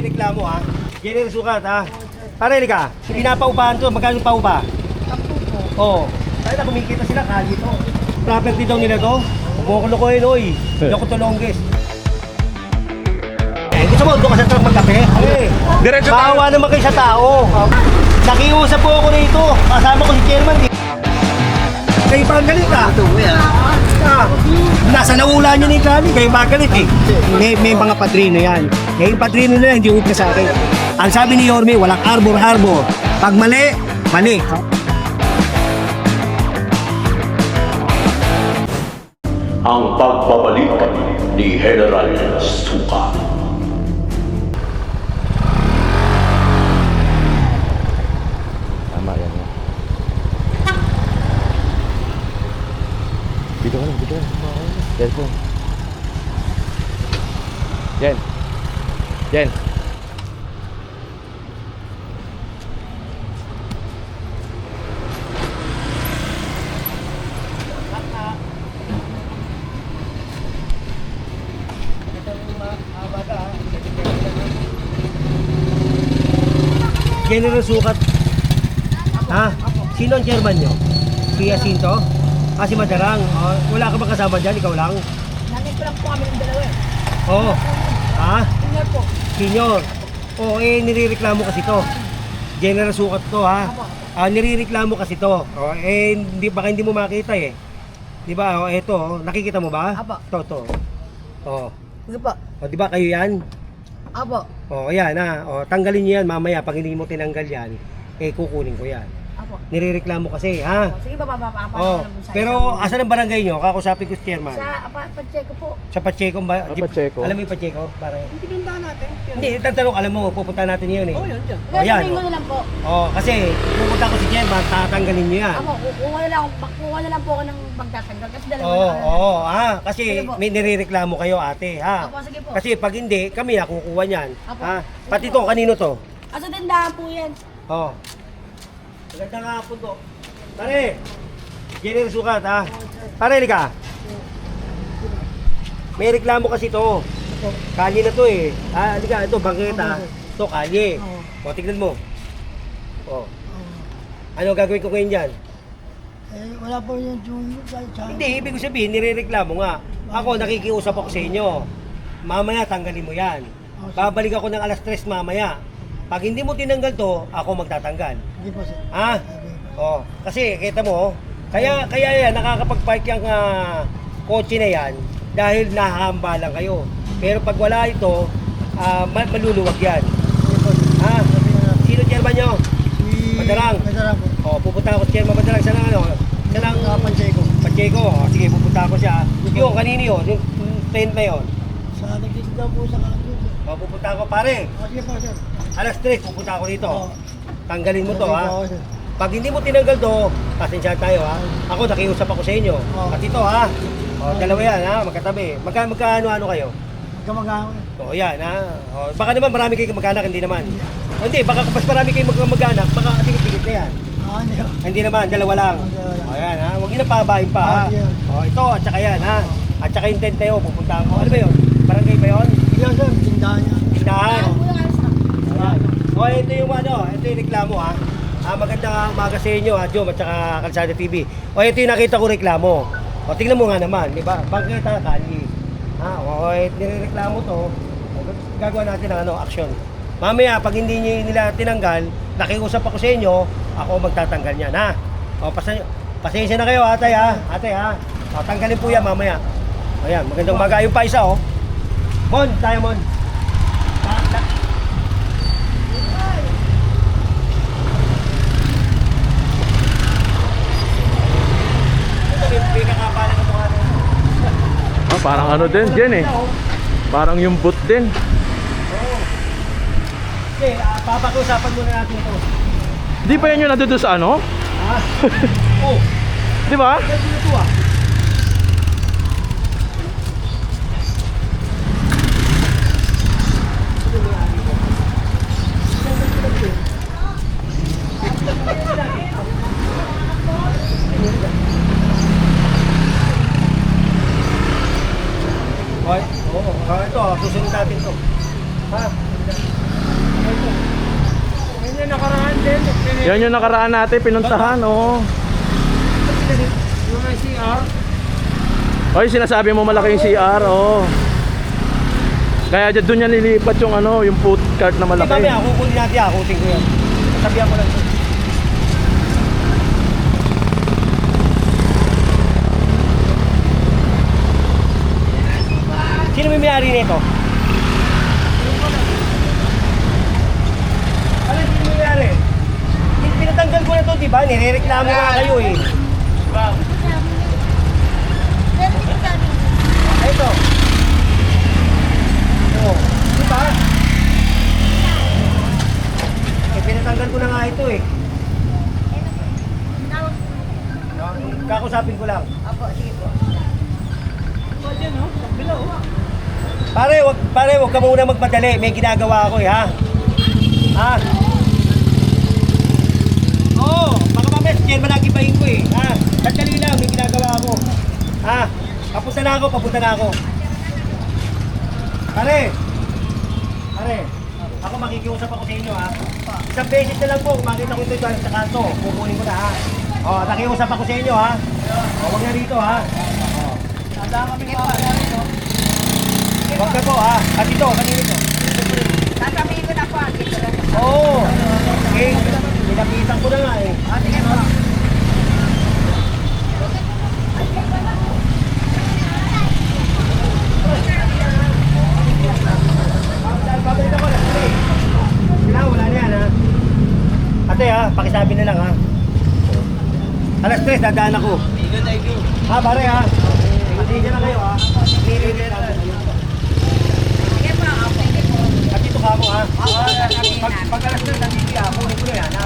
nireklamo ha. General sukat ha. Pare ka, pinapaupahan to, magkano yung paupa? Oo. Oh. Kaya na kumikita sila, kali to. Property daw nila to. Huwag ko lokohin, oy. Hindi ako to longest. Eh, gusto mo, doon ka sa truck magkape? Eh, Diretso tayo. Bawa naman kayo sa tao. Nakiusap po ako rito. Kasama ko si chairman. eh. Kayo pa ang galit ah. Ah, nasa naula niya ni Kali, kayo magalit eh. May, may mga padrino yan. Kaya yung padrino na yan, hindi upna sa akin. Ang sabi ni Yorme, walang arbor-arbor. Pag mali, mali. ang pagbabalik ni General Suka. Tama yan. yan. Dito ka lang, dito ka lang. Cellphone. Jen. Jen. General Sukat. Ha? Sino ang chairman nyo? Si Jacinto? Ah, si Madarang. Oh, wala ka ba kasama dyan? Ikaw lang? Nandito lang po kami ng dalawa eh. Oo. Ha? Senior po. Senior. Oo, eh, nirereklamo kasi to. General Sukat to, ha? Ah, nirereklamo kasi to. Oh, eh, hindi, baka hindi mo makita eh. Di ba? Oh, eto, oh, nakikita mo ba? Apo. To, to. Oh. Sige po. oh di ba kayo yan? Apo. Oh, ayan ha. Oh, tanggalin niyo yan mamaya. Pag hindi mo tinanggal yan, eh, kukunin ko yan. Apo. Nirereklamo kasi, ha? Sige pa, papapapa. Oh, pero asan ang barangay nyo? Kakusapin ko si chairman. Sa, apa, pa-check ko po. Sa Pacheco ba? Ah, Pacheco. Alam mo yung Pacheco? Pare. Hindi tindahan natin. Hindi, tatanong, alam mo, pupunta natin yun eh. Oh, yun, yun. Oh, yan, Linggo oh. na lang po. Oh, kasi pupunta ko si chairman, tatanggalin nyo yan. Ako, kukuha na lang, kukuha na lang po ako ng pagtatanggal. Kasi dalawa Oo, na. oo, ah, kasi Sige po. may nirereklamo kayo ate, ha? Apo, sige po. Kasi pag hindi, kami na kukuha niyan. Ha? Pati to, kanino to? Asa tindahan po yan. Oh. Magandang hapon to. Pare, General Sukat, ha? Pare, ka. May reklamo kasi to. Kalye na to eh. Ah, halika, ito, bangketa. Ito, kalye. O, tignan mo. O. Ano gagawin ko ngayon dyan? Eh, wala po yung junior sa sa Hindi, ibig ko sabihin, nirereklamo nga. Ako, nakikiusap ako sa inyo. Mamaya, tanggalin mo yan. Babalik ako ng alas 3 mamaya. Pag hindi mo tinanggal to, ako magtatanggal. Hindi po sir. Ha? Oh, kasi kita mo, kaya kaya yan nakakapag-park yung ah, kotse na yan dahil nahahamba lang kayo. Pero pag wala ito, ah, ma- maluluwag yan. Hindi po sir. Ha? Sino chairman nyo? Si... Madarang. Madarang po. Oh, pupunta ako sa chairman Madarang. Siya lang ano? Siya lang Sa Pacheco. Pacheco. Oh, sige, pupunta ako siya. Yung kanini yun, yung tent na yun. Sa nagtitinda po sa sir. Oh, pupunta ako pare. O, sige po sir. Alas 3, pupunta ako dito. Oo. Tanggalin mo to ha. Pag hindi mo tinanggal to, pasensya tayo ha. Ako nakiusap ako sa inyo. Oo. At ito ha. O, dalawa yan ha, magkatabi. Magka, magkaano-ano kayo? Kamag-awa. O, yan ha. O, baka naman marami kayo mag-anak, hindi naman. O, hindi, baka mas marami kayo mag- mag-anak, baka tigit-tigit na yan. Ah, hindi. Naman, dalawa lang. Dalawa lang. O, yan ha. Huwag nyo na pabahin pa ha. Ah, yan. O, ito, at saka yan ha. At saka yung tent yun, pupunta ako. Ano ba yun? Barangay ba yun? Yan sir, tindahan niya. Tindahan. Tindahan po yung alas na. Ayan. O, ito yung ano, ito yung reklamo ha. Ah, magandang umaga sa inyo ha, Jom at saka Kalsada TV. O, ito yung nakita ko reklamo. O, tingnan mo nga naman, di ba? Bangketa, kali. Ha, o, nireklamo to. Gagawa natin ng ano, action. Mamaya, pag hindi nyo nila tinanggal, nakiusap ako sa inyo, ako magtatanggal niyan, ha? O, pasensya, pasensya na kayo, ate, ha? Ate, ha? O, tanggalin po yan mamaya. Ayan, magandang umaga. Yung pa isa, oh. Mon, tayo, Mon. Ta- ta- May kakapalan ng mukha nito. Ah, parang ano din, Jen eh. Parang yung boot din. Okay, papakiusapan muna natin ito. Di pa yan yung nandito sa ano? Ha? oh, Di ba? pwede na ito ah. Oh, ito, susunod natin to. Ha? Ito. Yan yung nakaraan din. Yan yung nakaraan natin, pinuntahan, oo. Yung may CR. Oy, sinasabi mo malaki yung CR, oo. Kaya doon yan lilipat yung ano, yung food cart na malaki. Hindi kami, ako kunin natin, ako tingin ko yan. Sabihan ko lang. Sino may may-ari nito? Ano may may-ari? Pin- Pinatanggal ko na to, di ba? Nirereklamo nga kayo eh. Pero hindi sabi. Ito. Oh, di ba? Eh, pinatanggal ko na nga ito eh. Kakusapin ko lang. Apo, sige po. Pare, wag, pare, wag ka muna magmadali. May ginagawa ako eh, ha? Ha? Oo, baka mamaya si Chairman nagibayin ko eh. Ha? Sandali lang, may ginagawa ako. Ha? Papunta na ako, papunta na ako. Pare! Pare, ako makikiusap ako sa inyo ha. Isang beses na lang po, makita ko ito dyan sa kanto, kukunin ko na ha. O, nakiusap ako sa inyo ha. O, huwag na rito ha. O. Sige po. Huwag na po ha. At ito, kanino ito? Sasabihin ko na po. Dito lang. Oo. Okay. Pinapitan ko na nga eh. Po. Na. Ate. Na yan ha. Ate ha, pakisabi na lang ha. Alas 3, dadaan ako. Ha, pare ha. Hindi na kayo ha. Nire-ready lang. Sige po. Okay, sige po. At dito ka mo ha. Opo, sasabihin Pag, namin. pag alas 3, nandito ako. Ko na yan ha.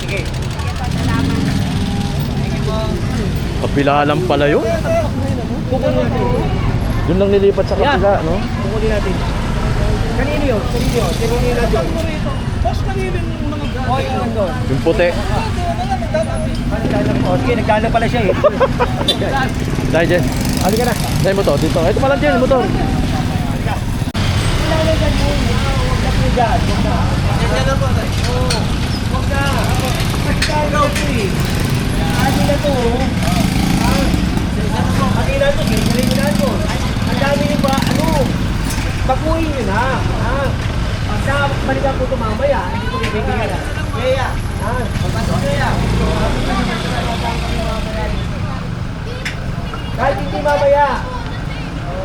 Sige. Sige po, salamat. Kapila lang pala yun. Kukunin natin. Doon lang nilipat sa kapila, no? Kukunin natin. Kanino yun? Kanino yun? Kanino yun nandun? O, yung nandun. Yung puti. Oh, sige, nagdala pala siya eh. Dahil dyan. Halika na. Dahil mo to, dito. Ito pala dyan, motor. Wala na dyan yun. Huwag na po dyan. Huwag na. Oo. Huwag na. Na ito eh. Kasi na to. oh. Ah. Kasi na to. Nyo na to. Ang dami nyo ba? Ano? Bakuhin nyo na. Ha? Pagka balikan ko ito mamaya, hindi ko bibigyan. Kaya. Ha? Kahit hindi mamaya.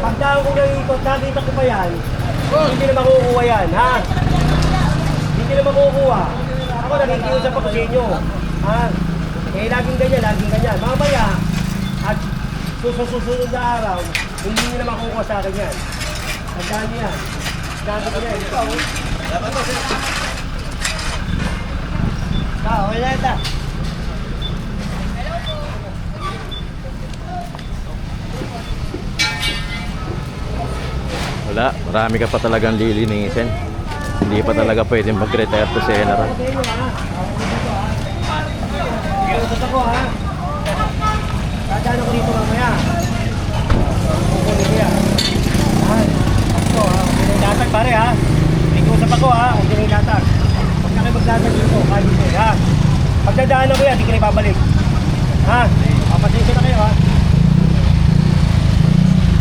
Pagdaan ko ng ikot, nakita ko pa yan. Hindi na makukuha yan, ha? Hindi na makukuha. Ako nakikiusap ako sa inyo. Ha? Eh, laging ganyan, laging ganyan. Mamaya, at susunod na araw, hindi nyo na makukuha sa akin yan. Tandaan nyo yan. Sabi ko yan. Ikaw, Ah, okay na ito. Wala, marami ka pa talagang lilinisin. Hindi pa talaga pwedeng mag-retire to General. Dadaan ako dito mamaya. Kukunin ko yan. Ha? Ito, ha? Pare, ha? Iusap ako, ha? Huwag nang ilatag. Huwag na kayo maglatag dito, ha? Pag dadaan ako yan, di ka na ibabalik. Ha? O, pasensya na kayo, ha?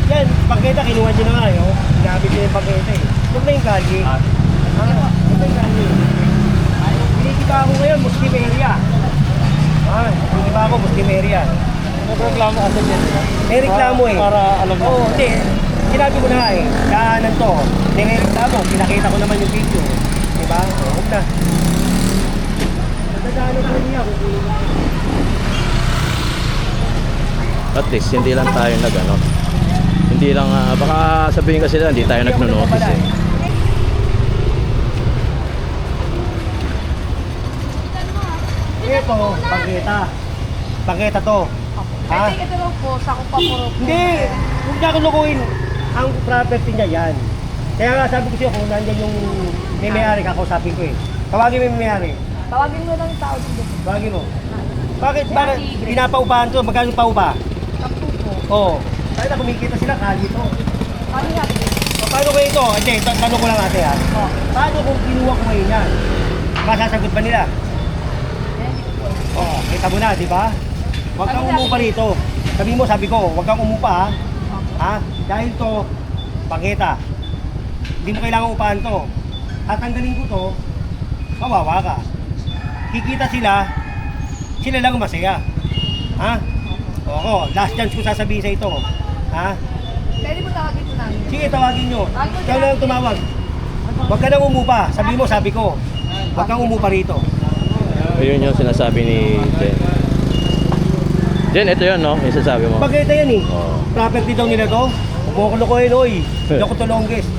Yan, pagkita, kinuha nyo na nga, eh, oh. Ginamit nyo yung pagkita, eh. Huwag na yung kalye. Binigiba ako ngayon, Muslim area. Ah, binigiba ako, Muslim area. nagreklamo ka dyan. May reklamo eh. Para alam mo. Oo, hindi. Sinabi ko na nga eh, daanan to. Nireklamo, pinakita ko naman yung video. Diba? Huwag na. Nadaanan ko niya, ko. At least, hindi lang tayo nag ano. Hindi lang, ah, baka sabihin kasi nila, hindi tayo nagno-notice eh. Ito, pangkita. Pangkita to. Ha? Pwede ito lang po. Sa kung papuro po. Hindi, huwag niya kulukuhin. Ang property niya yan. Kaya nga sabi ko siya kung nandiyan yung may may-ari, kakausapin ko eh. Tawagin mo yung may-ari. Tawagin mo lang yung tao dito. Tawagin mo. Bakit, bakit pinapaupahan to? Magkano yung paupa? Takpo po. Oo. Kahit na kumikita sila, kali to. Ano nga? O, paano ko ito? Hindi, ta- tanong ko lang ate ha. Paano kung kinuha ko ngayon yan? Masasagot ba nila? Oh, kita mo na, di ba? Huwag kang umupa rito. Sabi mo, sabi ko, huwag kang umupa ha. Ha? Dahil to, pangita. Hindi mo kailangan upahan to. Tatanggalin ko to, kawawa ka. Kikita sila, sila lang masaya. Ha? Oo, last chance ko sasabihin sa ito. Ha? Pwede mo tawagin ko namin. Sige, tawagin nyo. Ikaw na lang tumawag. Huwag ka nang umupa. Sabi mo, sabi ko. Huwag kang umupa rito. Ayun yung sinasabi ni Jen. Jen, ito yun, no? Yung sinasabi mo. Pagkita yan eh. Oo. Property daw nila to. Mo ko lukuhin, oy. Hindi ako to longest.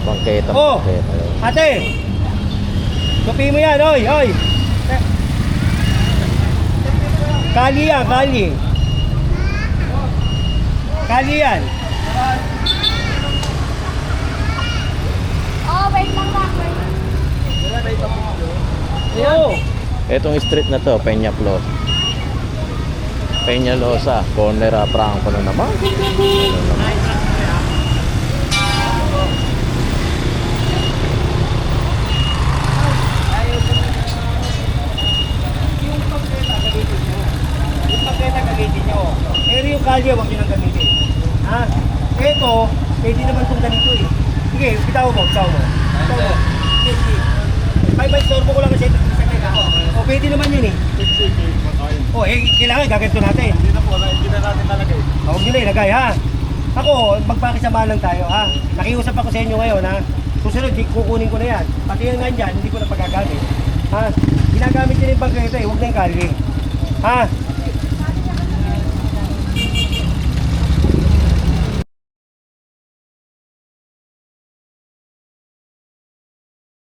Bangketa, Oh! bangketa. Ate! Tupi mo yan, oy, oy! Kali yan, kali. Kali yan. Oh, wait lang na. Wait. Oo. Etong street na to, Peña Plus. Peña Losa, corner ah, Franco na naman. Pero yung kalye, huwag nyo gamitin. Ha? Ito, pwede naman itong ganito eh. Sige, bitaw mo, bitaw mo. Bitaw mo. Sige, sige. May storbo ko lang kasi. O, pwede naman yun eh. O, eh, kailangan gaganto natin. Hindi na po, hindi na natin talagay. Huwag nyo na ilagay ha. Ako, magpakisamahan lang tayo ha. Nakiusap ako sa inyo ngayon ha. Susunod, kukunin ko na yan. Pati yan nga dyan, hindi ko na pagagamit. Ha? Ginagamit nyo na yung bangketa eh, huwag na yung kalye. Ha?